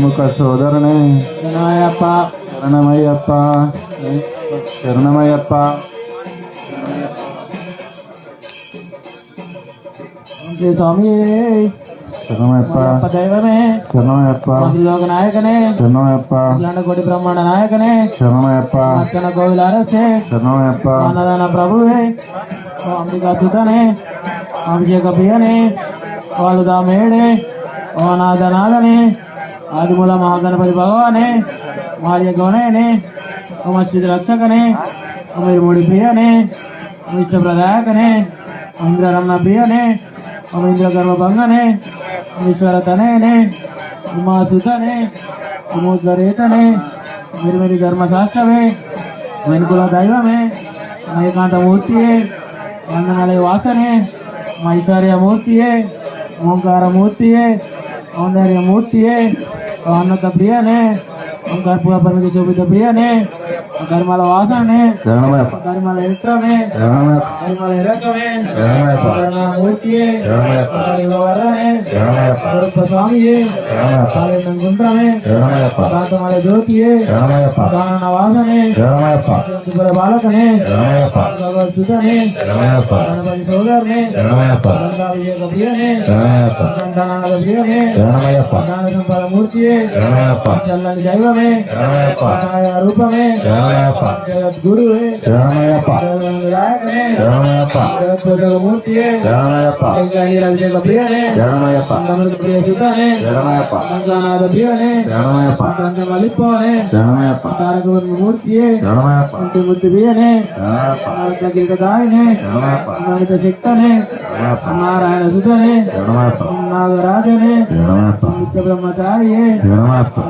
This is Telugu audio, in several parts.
షణ్ముఖ సోదరుని శరణమయ్యప్ప. శరణమయ్యప్ప. శరణమయ్యప్ప స్వామి. శరణమయ్యప్ప. దైవమే. శరణమయ్యప్ప. లోక నాయకనే. శరణమయ్యప్ప. కోటి బ్రహ్మాండ నాయకనే. శరణమయ్యప్ప. అర్చన కోవిల అరసే. శరణమయ్యప్ప. అన్నదాన ప్రభువే. అంబికా సుతనే అభిషేక ప్రియనే. వాలుదా మేడే. ఓ నాథనాథనే ఆదిమూల మహాగణపతి భగవానే మార్య గౌణయనే ఓ మస్జిద్ రక్షకనే ఓ మిరుముడి ప్రియనే ఓ ఇష్ట ప్రదాయకనే ఓ ఇంద్రరమణ ప్రియనే ఓ ఇంద్రగర్భ భంగనే ఓ ఈశ్వర తనయనే ఉమా సుతనే ఉమోద్గరేతనే మిరుమిరి ధర్మశాస్త్రవే వెనుకుల దైవమే ఏకాంత మూర్తియే వందనాలయ వాసనే మైశ్వర్య మూర్తియే ఓంకార మూర్తియే సౌందర్య మూర్తియే Oh, ano Gabriel eh. కర్పూర పరిమితి చూపిత ప్రియనే కర్మల వాసనే శరణమయ్యప్ప. కర్మల శరణమయ్యప్ప. కర్మల శరణమయ్యప్ప. మూర్తియే వరనే స్వరూప స్వామియే గుండ్రమే కాంతమల జ్యోతియే దానన వాసనే త్రిపుర బాలకనే శరణమయ్యప్ప. గణపతి సోదరునే ప్రియనే ప్రియనే మూర్తియే చల్లని దైవమే శరణమయ్యప్ప నారాయణ రూపమే శరణమయ్యప్ప జగద్గురువే శరణమయ్యప్ప జగద్నాయకనే శరణమయ్యప్ప జగద్గురు మూర్తియే. శరణమయ్యప్ప అభిషేక ప్రియనే. శరణమయ్యప్ప గంగమృత ప్రియ సుతనే. శరణమయ్యప్ప గంగానాథ ప్రియనే. శరణమయ్యప్ప గ్రంథమలిపోనే శరణమయ్యప్ప తారక మూర్తియే. శరణమయ్యప్ప ఇంటి ముద్దు ప్రియనే. శరణమయ్యప్ప గిరికదాయనే శరణమయ్యప్ప అమృత శక్తనే. నారాయణ సుతనే. శరణమయ్యప్ప నాగరాజనే. శరణమయ్యప్ప నిత్య బ్రహ్మచారియే. శరణమయ్యప్ప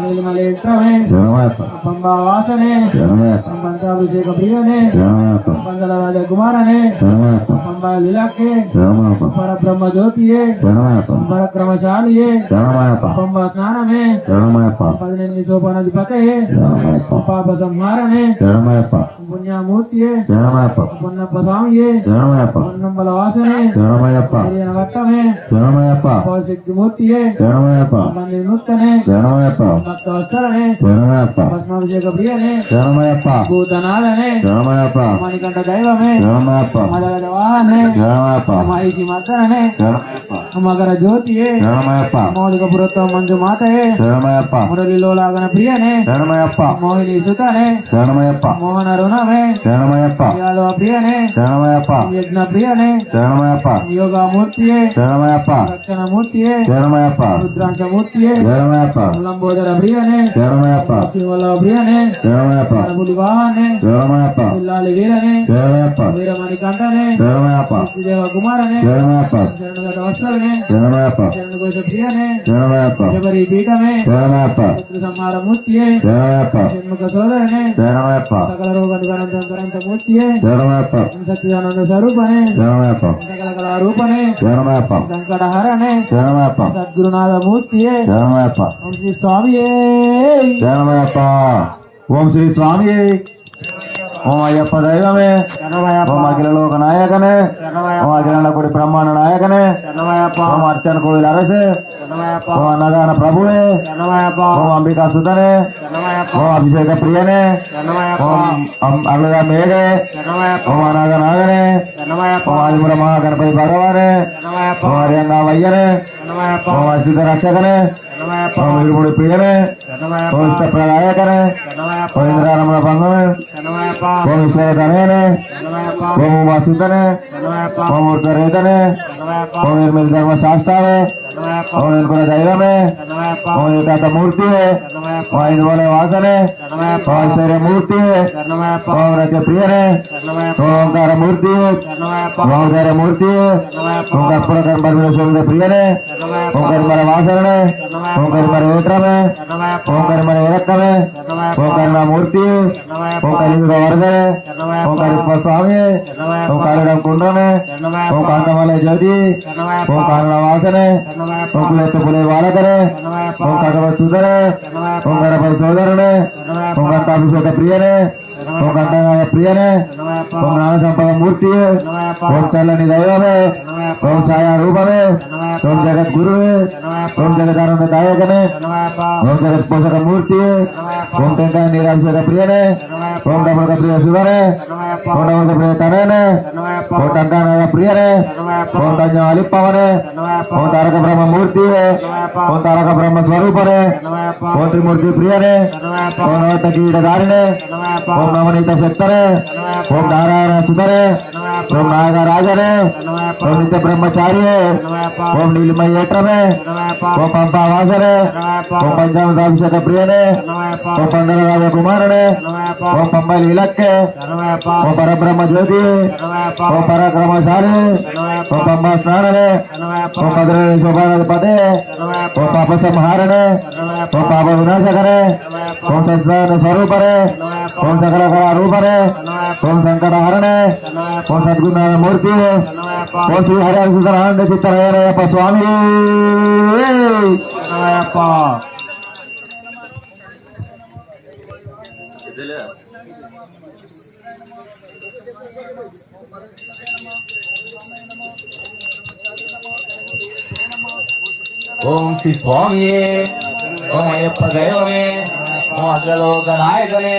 నీలిమలేత్రమే శరణమయ్యప్ప పంబావాసనే శరణమయ్యప్ప పంచాభిషేక ప్రియనే శరణమయ్యప్ప పందల రాజ కుమారనే శరణమయ్యప్ప పంబా లీలాకే శరణమయ్యప్ప పరబ్రహ్మ జ్యోతియే శరణమయ్యప్ప పరక్రమశాలియే శరణమయ్యప్ప పంబా స్నానమే శరణమయ్యప్ప పదినెనిమిది సోపానాధిపతయే శరణమయ్యప్ప పాప సంహారనే శరణమయ్యప్ప పుణ్యమూర్తియే శరణమయ్యప్ప పున్నప్ప స్వామియే శరణమయ్యప్ప పొన్నంబల వాసనే శరణమయ్యప్ప హరియాణ వట్టమే శరణమయ్యప్ప శక్తి మూర్తియే శరణమయ్యప్ప బండి నూతనే శరణమయ్యప్ప భక్త వత్సలనే శరణమయ్యప్ప. శరణమయ్యప్ప. భూతనాథనే. శరణమయ్యప్ప. మణికంఠ దైవమే శరణమయ్యప్ప. మదగజ వాహనే శరణమయ్యప్ప. మహిషి మద్దననే శరణమయ్యప్ప. మకర జ్యోతియే శరణమయ్యప్ప. మౌలిక పురత్వం మంజు మాతయే శరణమయ్యప్ప. మురళిలో లాగన ప్రియనే శరణమయ్యప్ప. మోహిని సుతనే శరణమయ్యప్ప. మోహన రుణమే శరణమయ్యప్ప. ప్రియనే శరణమయ్యప్ప. యజ్ఞ ప్రియనే శరణమయ్యప్ప. యోగా మూర్తియే శరణమయ్యప్ప. రక్షణ మూర్తియే శరణమయ్యప్ప. రుద్రాంశ మూర్తియే శరణమయ్యప్ప. లంబోదర ప్రియనే శరణమయ్యప్ప. ಅಪ್ಪ ವಲ್ಲಭ್ರಿಯನೇ ಶರಣಮಯಪ್ಪ ಬುಲಿವಾಹನೇ ಶರಣಮಯಪ್ಪ ಲಾಲಿ ವೀರನೇ ಶರಣಮಯಪ್ಪ ವೀರ ಮಣಿಕಾಂಡನೇ ಶರಣಮಯಪ್ಪ ದೇವ ಕುಮಾರನೇ ಶರಣಮಯಪ್ಪ ಶರಣಗತ ವಸ್ತ್ರನೇ ಶರಣಮಯಪ್ಪ ಶರಣಗೋಷ ಪ್ರಿಯನೇ ಶರಣಮಯಪ್ಪ ಶಬರಿ ಪೀಠಮೇ ಶರಣಮಯಪ್ಪ ಸಂಹಾರ ಮೂರ್ತಿಯೇ ಶರಣಮಯಪ್ಪ ಷಣ್ಮುಖ ಸೋದರನೇ ಶರಣಮಯಪ್ಪ ಸಕಲ ರೋಗ ನಿವಾರಣದ ಗ್ರಂಥ ಮೂರ್ತಿಯೇ ಶರಣಮಯಪ್ಪ ಸತ್ಯದಾನಂದ ಸ್ವರೂಪನೇ ಶರಣಮಯಪ್ಪ ಸಕಲ ಕಲಾ ರೂಪನೇ ಶರಣಮಯಪ್ಪ ಸಂಕಟ ಹರಣೇ ಶರಣಮಯಪ್ಪ ಸದ್ಗುರುನಾಥ ಮೂರ್ತಿಯೇ ಶರಣಮಯಪ್ಪ ಸ್ವಾಮಿಯೇ శరణమయ్యప్ప ఓం శ్రీ స్వామి ఓం అయ్యప్ప దైవమే ఓం అఖిల లోక నాయకనే ఓం అఖిల కొడి బ్రహ్మాండ నాయకనే ఓం అర్చన కోవిల అరసే ఓం అన్నదాన ప్రభువే ఓం అంబికా సుతనే ఓం అభిషేక ప్రియనే ఓం అం- అల్లుగా మేడే ఓం అనాథ నాగనే ఓం ఆదిపుర మహాగణపతి భగవానే ఓం హరియంగా వయ్యనే రక్షకనే ఇరుముడి ప్రియనే ఇష్ట ప్రదాయకనే ఓం ఇంద్రారమణ భంగమే ఓం ఈశ్వర ధనేనే ఓం ఉమాసుతనే ఓం ఉత్తరేతనే ఓం నిర్మిత ధర్మ శాస్త్రాలే ओम बड़ा मूर्ति है बोले वासन है सूर्य मूर्ति है प्रिय है मूर्ति है मूर्ति है प्रिय है ओंकार कर्म वासन है ओंकार कर्म वेत्रम है ओंकार कर्म बल है ओंकार कर्म मूर्ति है ओंकार इंद्र का वर्ग है ओम स्वामी है ओंकार कुंडम है ओम कांतमालय ज्योति ओंकार वासन है ओंकुलेत पुणे बालकरे ओं काकबा सुंदरे ओं गणपति सोदरने ओं गंताभिषेक प्रियने ओं गंगा प्रियने ओं नारायण संपद मूर्ति ओं चलनी पहुँचाया रूप में ओम जगत गुरु है ओम जगतानंद दायक ने ओम जगत पोषक मूर्ति है ओम टेंटा निराश का प्रिय ने ओम डबल का प्रिय शिवर है ओम डबल का प्रिय तने ने ओम टंका का प्रिय ने ओम टंका वाली पवन है ओम तारक ब्रह्म मूर्ति है ओम तारक ब्रह्म स्वरूप है ओम त्रिमूर्ति प्रिय ने ओम नवत कीटधारी ने ओम नवनीत शक्तर है ओम धारा सुधर है ओम नायक राजन है ओम उनके ब्रह्मचारी है ओम नीलमय एटम है ओम वासर है ओम पंचाम रामशेखर प्रियन है ओम पंद्रह राज कुमार है ओम पंबा लीलक है ओम पर ब्रह्म ज्योति है ओम पराक्रमशाली है ओम पंबा स्नान है ओम पद्र शोभा पदे है ओम पाप संहारण है ओम पाप विनाशकर है ओम संस्थान स्वरूप है ओम सकल कला रूप है ओम संकट हरण है ओम सदगुण मूर्ति है ओम ಹರಿಹರ ಸಿದ್ದರಾಯರಯ್ಯಪ್ಪ ಸ್ವಾಮಿ ನಾಯಪ್ಪ ಓಂ ಶ್ರೀ ಸ್ವಾಮಿಯೇ ಓಂ ಅಯ್ಯಪ್ಪ ದೈವವೇ ಓಂ ಅಗ್ರಲೋಕ ನಾಯಕನೇ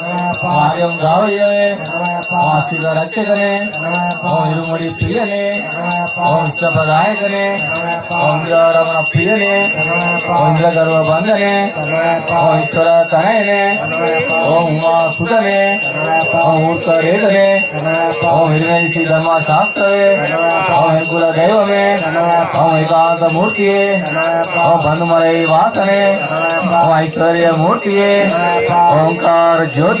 ஆயம் ராவையனே ஆசித ரட்சகனே ஓம் இருமொழி பிரியனே ஓம் இஷ்டபதாயகனே ஓம் ரமண பிரியனே ஓம் கர்வ பந்தனே ஓம் ஈஸ்வர தனயனே ஓம் உமா சுதனே ஓம் ஊர்த்தரேதனே ஓம் இருநேசி தர்ம சாஸ்திரவே ஓம் குல தெய்வமே ஓம் ஏகாந்த மூர்த்தியே ஓம் பந்துமலை வாசனே ஓம் ஐஸ்வர்ய மூர்த்தியே ஓம்கார ஜோதி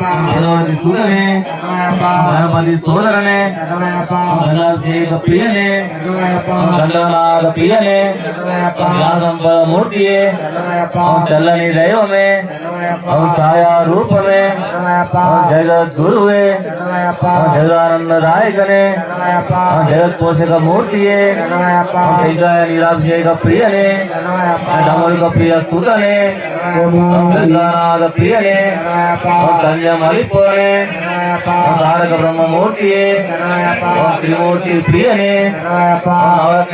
ಭಗವಾನ್ ಸೂರ್ಯನೇ ಗಣಪತಿ ಸೋದರನೇ ಭಗವಂತ ಪ್ರಿಯನೇ ಚಂದ್ರನಾದ ಪ್ರಿಯನೇ ಯಾದಂಬರ ಮೂರ್ತಿಯೇ ಚಲ್ಲನಿ ದೈವಮೇ ಅವನ ಸಾಯ ರೂಪಮೇ ಜಗತ್ ಗುರುವೇ ಜಗದಾನಂದದಾಯಕನೇ ಜಗತ್ ಪೋಷಕ ಮೂರ್ತಿಯೇ ನೀರಾಭಿಷೇಕ ಪ್ರಿಯನೇ ಡಮಲಿಕ ಪ್ರಿಯ ಸುತನೇ ಗಂಗಾನಾದ ಪ್ರಿಯನೇ ಗಂಜ यम हरिपुरणे ब्रह्म मूर्ति ओम त्रिमूर्ति प्रियने ओम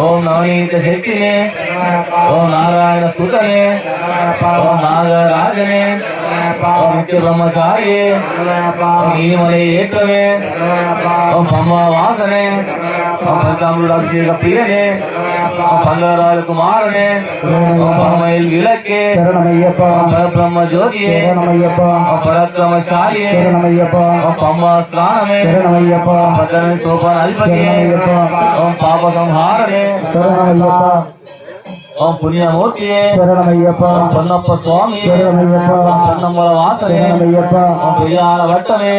ओम नवनीत हेतिने ओम नारायण सुतने ओम नागराजने ओम नित्य ब्रह्मचार्य प्रियने ब्रह्म ज्योति சாரியே சரணமையப்பா பரத்வமசாரியே சரணமையப்பா பம்பாஸ்தானமே சரணமையப்பா பதன சோபான் அல்பதியே சரணமையப்பா பாபசம்ஹாரனே சரணமையப்பா ಓಂ ಪುಣ್ಯಮೂರ್ತಿ ಶರಣಮಯ್ಯಪ್ಪ ಪೊನ್ನಪ್ಪ ಸ್ವಾಮಿ ಶರಣಮಯ್ಯಪ್ಪ ಪೊನ್ನಮ್ಮಳ ವಾಸನೆ ಶರಣಮಯ್ಯಪ್ಪ ಓಂ ಪ್ರಿಯಾಳ ಭಟ್ಟನೆ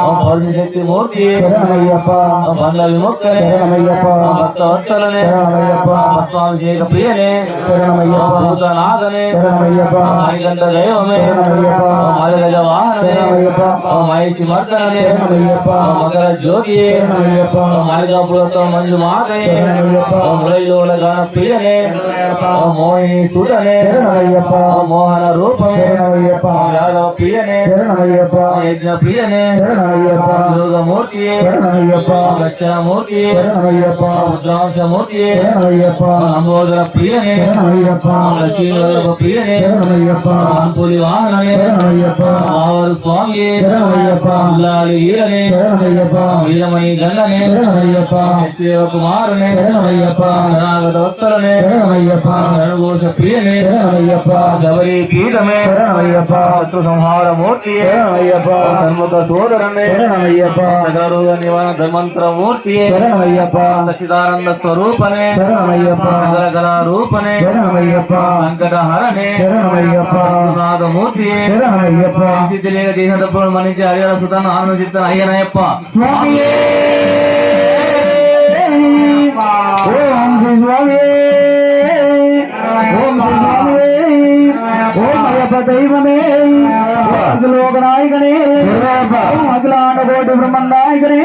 ಓಂ ಪೌರ್ಣಶಕ್ತಿ ಮೂರ್ತಿ ಶರಣಮಯ್ಯಪ್ಪ ಓಂ ಬಂಗ್ಲ ವಿಮುಕ್ತನೆ ಶರಣಮಯ್ಯಪ್ಪ ಭಕ್ತ ವತ್ಸಲನೆ ಶರಣಮಯ್ಯಪ್ಪ ಸ್ವಾಮಿ ಜೇಕ ಪ್ರಿಯನೆ ಶರಣಮಯ್ಯಪ್ಪ ಭೂತನಾದನೆ ಶರಣಮಯ್ಯಪ್ಪ ಮೈಗಂಧ ದೈವಮೆ ಶರಣಮಯ್ಯಪ್ಪ ಮಾದಗಜ ವಾಹನನೆ ಶರಣಮಯ್ಯಪ್ಪ ಓಂ ಮಹೇಶಿ ಮರ್ದನನೆ ಶರಣಮಯ್ಯಪ್ಪ ಓಂ ಮಕರ ಜೋಗಿಯೇ ಶರಣಮಯ್ಯಪ್ಪ ಓಂ ಮಾಲಿಕಾಪುರತ್ವ ಮಂಜು ಮಾತೆ ಶರಣಮಯ್ಯಪ್ಪ ಓಂ ಮುಳೈಲೋಳ ಗಾನ ಪ್ರಿಯನೆ மோய் சுடனே திருநகையப்பா மோகன ரூபமே திருநகையப்பா யாதவ பிரியனே திருநகையப்பா யஜ்ஞ பிரியனே திருநகையப்பா யோகமூர்த்தியே திருநகையப்பா லட்சணமூர்த்தியே திருநகையப்பா ருத்ராம்சமூர்த்தியே திருநகையப்பா நம்போதர பிரியனே திருநகையப்பா லட்சுமி பிரியனே திருநகையப்பா அம்புலி வாகனமே திருநகையப்பா ஆவர் சுவாமியே திருநகையப்பா அல்லாளி ஈரனே திருநகையப்பா வீரமணி கண்ணனே திருநகையப்பா குமாரனே திருநகையப்பா ಅಯ್ಯಪ್ಪ ಸರ್ವೋಷ ಪ್ರಿಯನೇ ಅಯ್ಯಪ್ಪ ಗೌರಿ ಪೀಠಮೇ ಅಯ್ಯಪ್ಪ ಶತ್ರು ಸಂಹಾರ ಮೂರ್ತಿಯೇ ಅಯ್ಯಪ್ಪ ಧರ್ಮದ ಸೋದರನೇ ಅಯ್ಯಪ್ಪ ಗರುಡ ನಿವನ ಧರ್ಮಂತ್ರ ಮೂರ್ತಿಯೇ ಅಯ್ಯಪ್ಪ ಸಚಿದಾನಂದ ಸ್ವರೂಪನೇ ಅಯ್ಯಪ್ಪ ಗರಗರ ರೂಪನೇ ಅಯ್ಯಪ್ಪ ಸಂಕಟ ಹರನೇ ಅಯ್ಯಪ್ಪ ನಾದ ಮೂರ್ತಿಯೇ ಅಯ್ಯಪ್ಪ ಸಿದ್ಧಲಿಂಗ ದೇಹದ ಮನುಷ್ಯ ಹರಿಹರ ಸುತಾನ ಆನಂದ ಚಿತ್ತನ ಅಯ್ಯನಯ್ಯಪ್ಪ ಸ್ವಾಮಿಯೇ ಓಂ ಶ್ರೀ ಸ್ವಾಮಿಯೇ దైవమే. అఖిలోక నాయకనే ఓం అఖిలాండ కోటి బ్రహ్మనాయకనే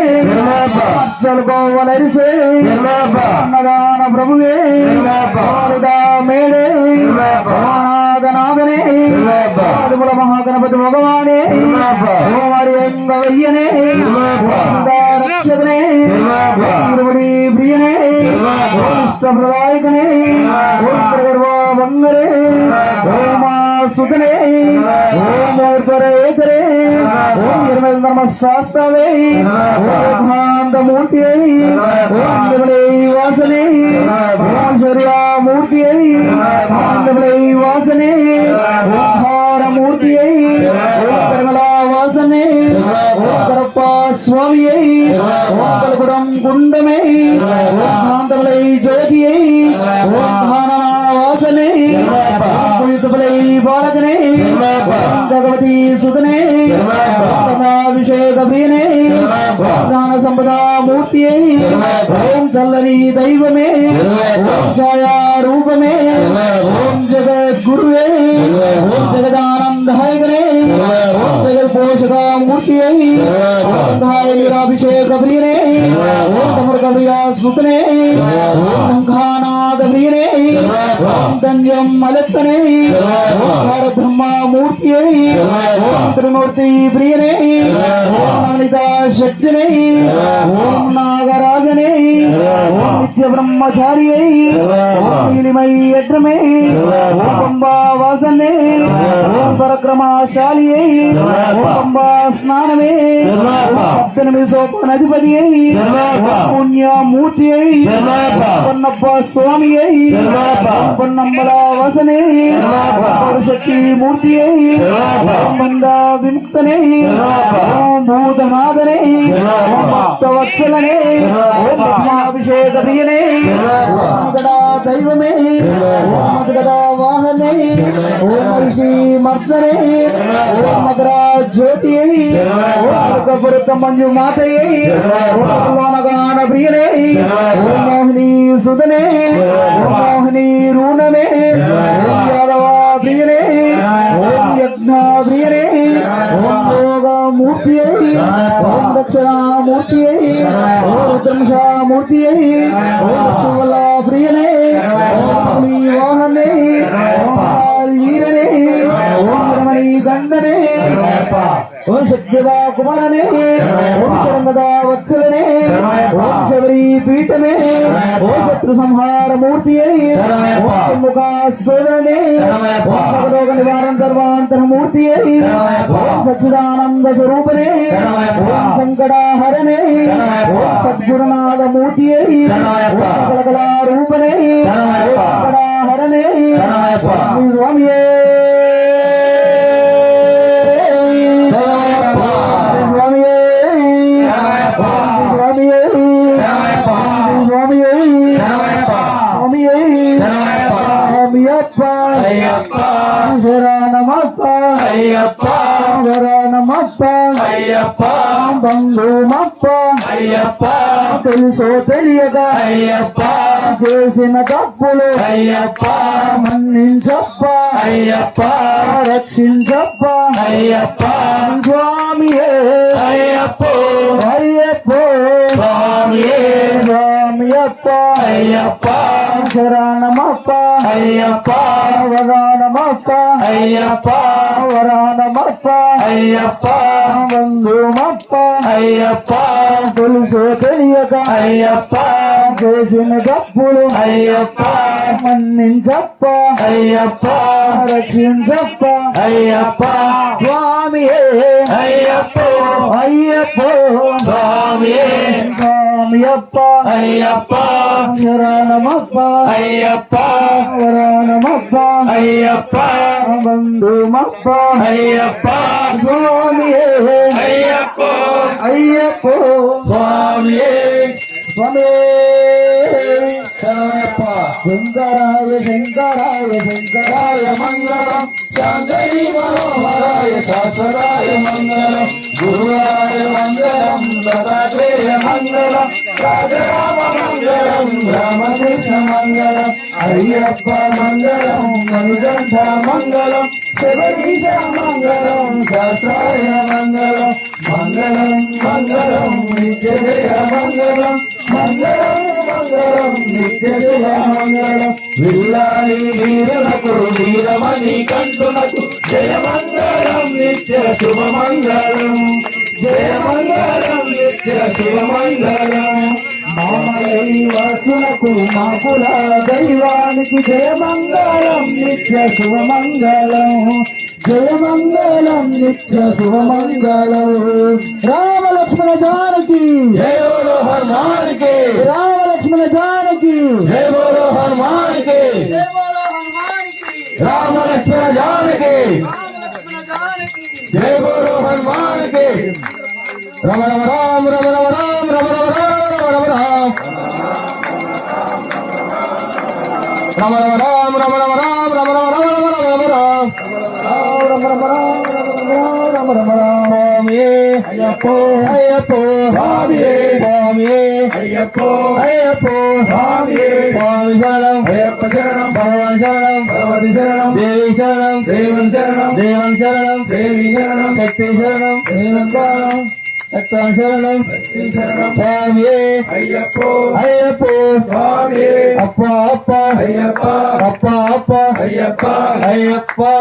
అచ్చలుకోవలరిసే అన్నదాన ప్రభువే. మేడే. నాథనాథనే అడుగుల మహాగణపతి భగవానే. సుఖనే ఓం ఏకరే ఓం నిర్మల ధర్మ శాస్త్రవే మూర్తి ఓం నిర్మలై వాసనే. ఓం శరీరమూర్తి ఆనందమలై వాసనే. ఓం హారమూర్తి ఓం కర్మలా వాసనే. ఓం కరప్ప స్వామి ఓం కలకుడం కుండమే ఓం కాంతమలై జ్యోతి ఓం వాసనే. కుయుతులై भगवती सुतने अभिषेकवीने ज्ञान संपदा मूर्ति ओम चल्लनी दैव में ओम छाया रूप में ओम जगत गुरुवे ओम जगदानंद हरे ओम जगत पोषका मूर्ति ओंकाय निराभिषेक अभिने ओम कमर कविया सुतने ओम खानाद अभिने ओम धन्यम अलत्तने ओम ब्रह्मा ಮೂರ್ತಿಯೇ ಓಂ ತ್ರಿಮೂರ್ತಿ ಪ್ರಿಯನೇ ಓಂ ಅನಿತ ಶಕ್ತಿನೇ ಓಂ ನಾಗರಾಜನೇ ಓಂ ನಿತ್ಯ ಬ್ರಹ್ಮಚಾರಿಯೇ ಓಂ ನೀಲಿಮೈ ಯಜ್ರಮೇ ಓಂ ಅಂಬಾ ವಾಸನೇ ಓಂ ಪರಕ್ರಮಶಾಲಿಯೇ ಓಂ ಅಂಬಾ ಸ್ನಾನವೇ ಹತ್ತನೇ ಸೋಪನಧಿಪತಿಯೇ ಪುಣ್ಯ ಮೂರ್ತಿಯೇ ಪೊನ್ನಪ್ಪ ಸ್ವಾಮಿಯೇ ಪೊನ್ನಂಬಲ ವಾಸನೇ ಶಕ್ತಿ ಮೂರ್ತಿಯೇ ఓం బంద విముక్తనే ఓం భూతనాథనే ఓం భక్తవత్సలనే ఓం అభిషేక ప్రియనే ఓం గడా దైవమే ఓం గడా వాహనే ఓం మహిషి మర్దనే ఓం జ్యోతి ఓం కపురక మంజు మాతయే ఓం లోనగాన ప్రియనే ఓం మోహిని సుదనే ఓం మోహిని రూణమే ఓం वीरे ओम यज्ञा यज्ञावीरे ओम योगा योगमूर्ति ओम दक्षिणा दक्षिणामूर्ति ओम रुद्रमूर्ति ओम शुवला प्रियने ओम वाहने ओम वीरने ओम रमणी गंडने ఓం సత్యవా కుమారనే ఓం శరంగదా వత్సలనే ఓం శబరి పీఠమే ఓం శత్రు సంహార మూర్తి ఓం ముఖ ఓం భగలోక నివారణ సర్వాంతర మూర్తి ఓం సచ్చిదానంద స్వరూపనే ఓం సంకటాహరణే ఓం సద్గురునాథ మూర్తి ఓం రూపనే ఓం సంకటాహరణే స్వామియే. అయ్యప్ప. బంధుమప్ప అయ్యప్ప. తెలుసో తెలియక అయ్యప్ప. చేసిన తప్పులు అయ్యప్ప. మన్నించప్ప. అయ్యప్ప. రక్షించప్ప అయ్యప్ప. స్వామియే. అయ్యప్ప. అయ్యప్ప. స్వామియే. స్వామియప్ప. అయ్యప్ప. శరణమప్ప అయ్యప్ప వరానమప్ప అయ్యప్ప వరానమప్ప అయ్యప్ప బంధుమప్ప అయ్యప్ప తెలుసు తెలియక అయ్యప్ప చేసిన తప్పులు అయ్యప్ప మన్నించప్ప అయ్యప్ప రక్షించప్ప అయ్యప్ప స్వామి అయ్యప్ప అయ్యప్ప స్వామి స్వామి అప్ప అయ్యప్ప శరణమప్ప ஐயப்பா. வரணமப்பா ஐயப்பா. பந்துமப்பா ஐயப்பா. சுவாமியே. ஐயப்போ. ஐயப்போ. சுவாமியே. சுவாமியே. சரணப்பா. சுந்தராய சுந்தராய சுந்தராய மங்களம். శాంతై మనోహరాయ శాస్త్రాయ మంగళం గురువాయ మంగళం దత్తాత్రేయ మంగళం రాజరామ మంగళం రామకృష్ణ మంగళం అయ్యప్ప మంగళం మణికంఠ మంగళం శివగీత మంగళం శాస్త్రాయ మంగళం మంగళం మంగళం నిత్య మంగళం మంగళం మంగళం నిత్య మంగళం. విల్లాలి వీరులకు వీరమణి కంటునకు. జయ మంగళం నిత్య శుభ మంగళం జయ మంగళం నిత్య శుభ మంగళం మామలైవాసులకు మాకుల దైవానికి జయమంగళం నిత్య శుభమంగళం. జయమంగళం నిత్య శుభమంగళం. రామలక్ష్మణ జానకి. జయ బోలో హనుమానికి. రామలక్ష్మణ జానకి. జయ బోలో హనుమానికి. రామ जय बोलो हनुमान के रम रम राम रम रम राम रम रम राम रम रम राम रम रम राम रम रम राम रम रम राम रम रम राम रम रम राम रम रम राम रम रम राम சுவாமியே ஐயப்போ ஐயப்போ சுவாமியே சுவாமியே ஐயப்போ ஐயப்போ சுவாமியே சுவாமி சரணம் ஐயப்ப சரணம் பகவான் சரணம் பகவதி சரணம் தேவி சரணம் தேவன் சரணம் தேவன் சரணம் தேவி சரணம் சக்தி சரணம் தேவன் சரணம் சரணம் அப்பா அப்பா அப்பா அப்பா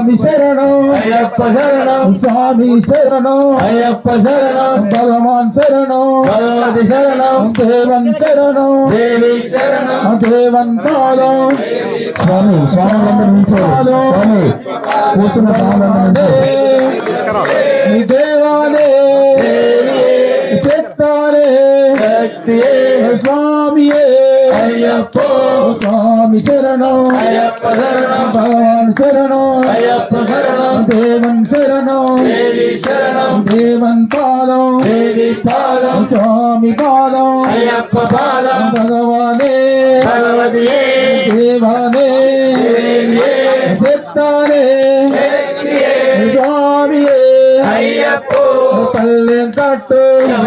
స్వామి శరణం. అయ్యప్ప శరణం. స్వామి శరణం. అయ్యప్ప శరణం. భగవాన్ శరణం. భగవతి శరణం. దేవన్ శరణం. దేవి శరణం. దేవన్ పాదం. స్వామి స్వామి స్వామి కూర్చున్న స్వామి சரணம். ஐயப்ப சரணம். பகவான் சரணம். ஐயப்ப சரணம். தேவன் சரணம். தேவி சரணம். தேவன் பாதம். தேவி பாதம். சுவாமி பாதம். ஐயப்ப பாதம்.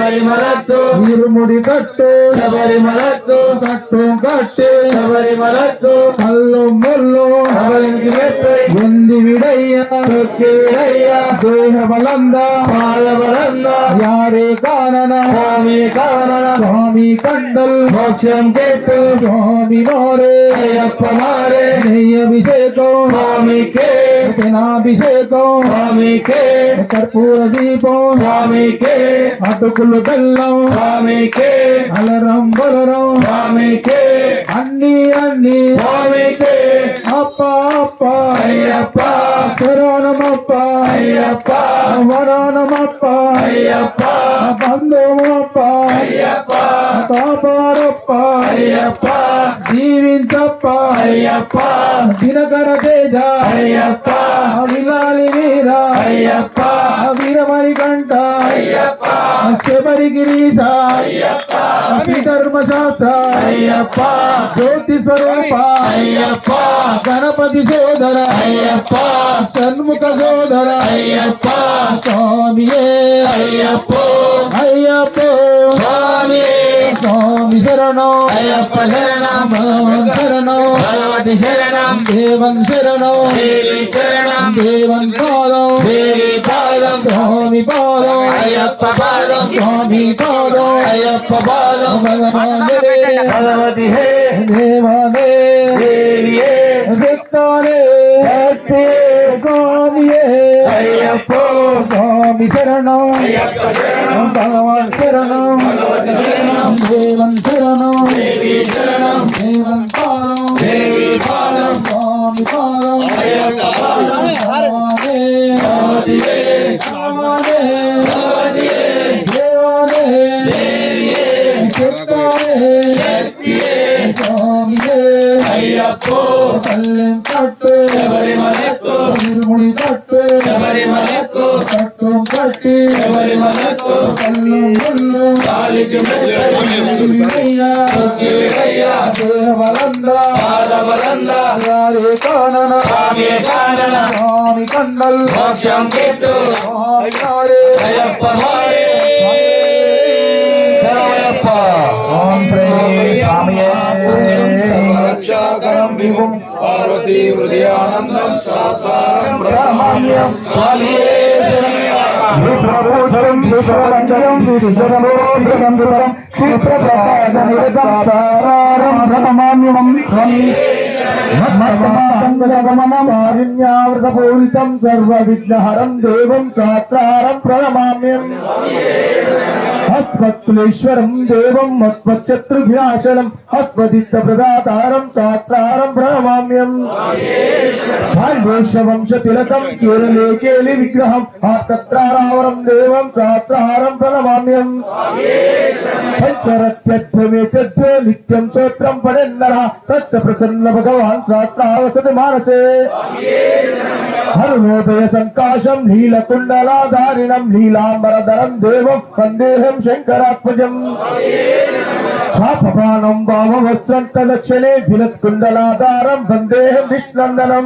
ಶಬರಿಮಲಕ್ಕೂ ನೀರುಮುಡಿ ಕಟ್ಟು ಶಬರಿಮಲಕ್ಕೂ ಕಟ್ಟು ಕಟ್ಟು ಶಬರಿಮಲಕ್ಕೂ ಕಲ್ಲು ಮುಲ್ಲು ಒಂದಿ ವಿಡಯ್ಯ ತೊಕ್ಕಿ ವಿಡಯ್ಯ ದೇಹ ಬಲಂದ ಬಾಲ ಬಲಂದ யாரே காணன சுவாமி காணன சுவாமி கண்டல் மோட்சம் கேட்டு சுவாமி மாறே ஐயப்பனாரே நெய் அபிஷேகம் சுவாமிக்கே బెల్లం స్వామికే అలరం బలరం స్వామికే అన్ని అన్ని స్వామికే అప్ప అప్ప అయ్యప్ప శరణమప్ప అయ్యప్ప వరణమప్ప అయ్యప్ప బంధుమప్ప అయ్యప్ప కాపారప్ప అయ్యప్ప జీవించప్ప అయ్యప్ప దినకర తేజ అయ్యప్ప విలాలి వీర అయ్యప్ప వీరమణి కంట అయ్యప్ప శబరి గిరీశ అయ్యప్ప. ధర్మశాస్త్ర అయ్యప్ప. జ్యోతి స్వరూప. అయ్యప్ప. గణపతి సోదర. అయ్యప్ప. షణ్ముఖ సోదర. అయ్యప్ప. స్వామియే. சுவாமி சரணம் ஐயப்ப சரணம் பகவான் சரணம் பகவதி சரணம் தேவன் சரணம் தேவி சரணம் தேவன் பாதம் தேவி பாதம் சுவாமி பாதம் ஐயப்ப பாதம் சுவாமி பாதம் ஐயப்ப பாதம் பகவான் பகவதி ஹே தேவானே தேவியே சித்தானே சக்தியே ஐயப்போ சுவாமி சரணம் பகவான் சரணம் தேவன் சரணம் தேவன் பாலம் சுவாமி பாலம் ஐயப்போ கல்லு மலைக்கோ இருமுடி தட்டு. சாமியே విభుం పార్వతీ హృదయానందం సాసారం బ్రహ్మణ్యం స్వామియే విప్రభూషణం క్షిప్రప్రసాద నిరతం సర్వ విఘ్నహరం దేవం శాస్త్రారం ప్రణమామ్యం హస్మత్తులేశ్వరం దేవం మత్పశత్రుభ్యాశనం హస్మదిష్ట ప్రదాతారం శాస్త్రారం ప్రణమామ్యం. భాగ్యేశవంశ తిలకం కేరళే కేలి విగ్రహం ఆర్తత్రారావరం దేవం శాస్త్రహారం ప్రణమామ్యం. పంచరత్యధ్వమేతధ్వ నిత్యం స్తోత్రం పడెన్నర తస్య ప్రసన్న భగవాన్ శాస్త్రావసతి మానసే. హరుణోదయ సంకాశం నీలకుండలాధారిణం నీలాంబరధరం దేవం సందేహం శంకరాత్మజం. శాపపానం వామవస్త్రం తదక్షణే విలత్కుండలాధారం వందేహం విష్ణందనం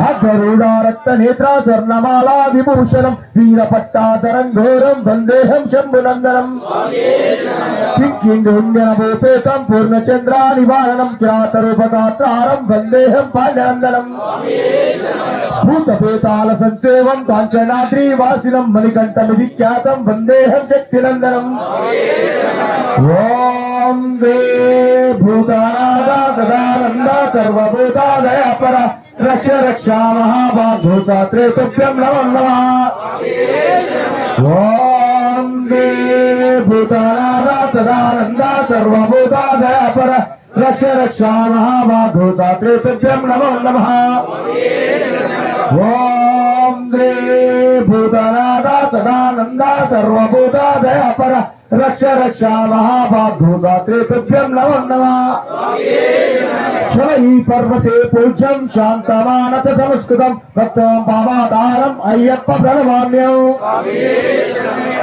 భాగరూఢారక్త నేత్రా స్వర్ణమాలా విభూషణం వీరపట్టాధరం ఘోరం వందేహం శంభునందనం. కింకింగుంజనభూపేతం పూర్ణచంద్రా నివారణం కిరాతరూపగాత్రారం వందేహం పాండనందనం. భూతపేతాల సంసేవం కాంచనాద్రి వాసినం మణికంఠమి విఖ్యాతం వందేహం శక్తినందనం ఓం దే భూతానాద సదానంద సర్వభూతాదయ పర రక్ష రక్ష మహాబాధో శాస్త్రే తుభ్యం నమో నమః ఓం దే భూతానాద సదానంద సర్వభూతాదయ పర రక్ష రక్ష మహాబాధో శాస్త్రే తుభ్యం నమో నమః ఓం దే భూతనాద సదానంద సర్వభూతాదయ పర రక్ష రక్ష మహాభాగూతాత్రే తుభ్యం నమో నమః శవై పర్వతే పూజ్యం శాంతమానస సంస్కృతం భక్తం పామాతారం అయ్యప్ప ప్రణమాన్యం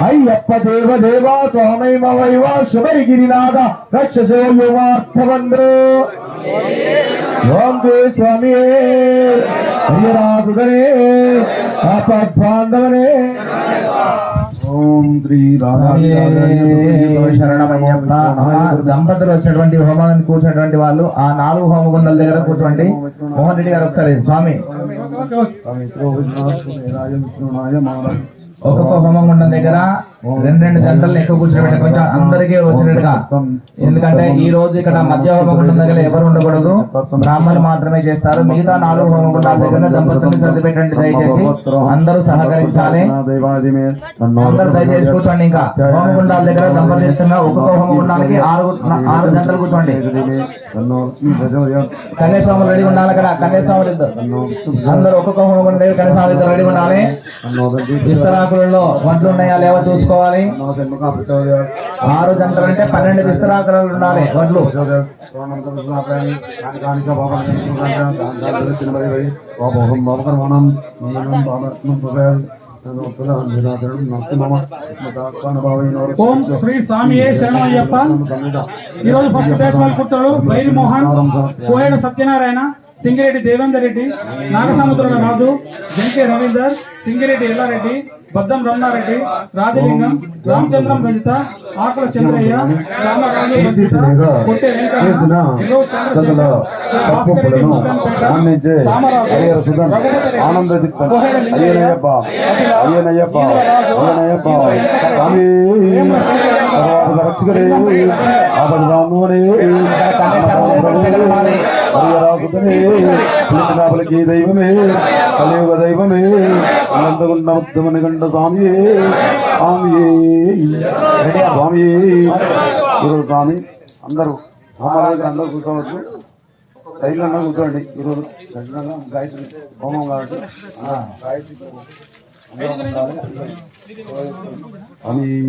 అయ్యప్ప దేవ దేవా స్వామైమ వైవ శబరిగిరినాథ రక్షసో యువార్థవంద్రో ఓం శ్రీ స్వామి అయ్యరాజుగనే ఆపద్బాంధవనే దంపతులు వచ్చినటువంటి హోమాన్ని కూర్చున్నటువంటి వాళ్ళు ఆ నాలుగు హోమగుండాల దగ్గర కూర్చోండి. మోహన్ రెడ్డి గారు ఒకసారి స్వామి. ఒక్కొక్క హోమగుండం దగ్గర రెండు రెండు జంటలు ఎక్కువ కూర్చోబెట్టి కొంచెం అందరికీ వచ్చినట్టుగా. ఎందుకంటే ఈ రోజు ఇక్కడ మధ్య హోమగుండం దగ్గర ఎవరు ఉండకూడదు. బ్రాహ్మణులు మాత్రమే చేస్తారు. మిగతా నాలుగు హోమగుండాల దగ్గర దంపతుల్ని సర్ది పెట్టండి దయచేసి. అందరూ సహకరించాలి. అందరూ దయచేసి కూర్చోండి ఇంకా. హోమగుండాల దగ్గర ఇస్తున్నా ఒక్కొక్క హోమగుండానికి ఆరు ఆరు జంటలు కూర్చోండి. కన్యాస్వాములు రెడీ ఉండాలి అక్కడ. కన్యాస్వాములు అందరూ ఒక్కొక్క హోమగుండం దగ్గర కన్యాస్వాములు రెడీ ఉండాలి. విస్తరాకులలో వడ్లు ఉన్నాయా లేవో తీసుకోవాలి. ఆరు జంటలు అంటే పన్నెండు విస్తరాకులు ఉండాలి. వడ్లు. ఓం శ్రీ స్వామియే శరణమయ్యప్ప. ఈరోజు ఫస్ట్ స్టేట్ వాళ్ళు బైరి మోహన్ కోహేడ సత్యనారాయణ సింగిరెడ్డి దేవేందర్ రెడ్డి నాగసముద్రం రాజు జంకే రవీందర్ సింగిరెడ్డి ఎల్లారెడ్డి బద్దం రమణారెడ్డి రాజలింగం రామచంద్రం రజిత ఆకుల చంద్రయ్య రామరాజు రజిత దైవమే కలియుగ దైవమే అనంతగుండ ముత్తమని స్వామియే స్వామియే. స్వామియే. స్వామి ఈరోజు స్వామి అందరూ హోమాలయానికి అందరూ కూర్చోవచ్చు. సైడ్లో కూర్చోండి. ఈరోజు ఖచ్చితంగా గాయత్రి హోమం కాబట్టి. గాయత్రి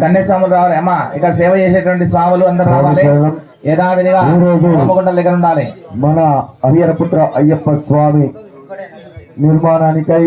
కన్యాస్వాములు రావాలి. అమ్మా ఇక్కడ సేవ చేసేటువంటి స్వాములు అందరూ రావాలి. యథావిధిగా హోమగుండం దగ్గర ఉండాలి. మన హరిహరపుత్ర అయ్యప్ప స్వామి నిర్మాణానికై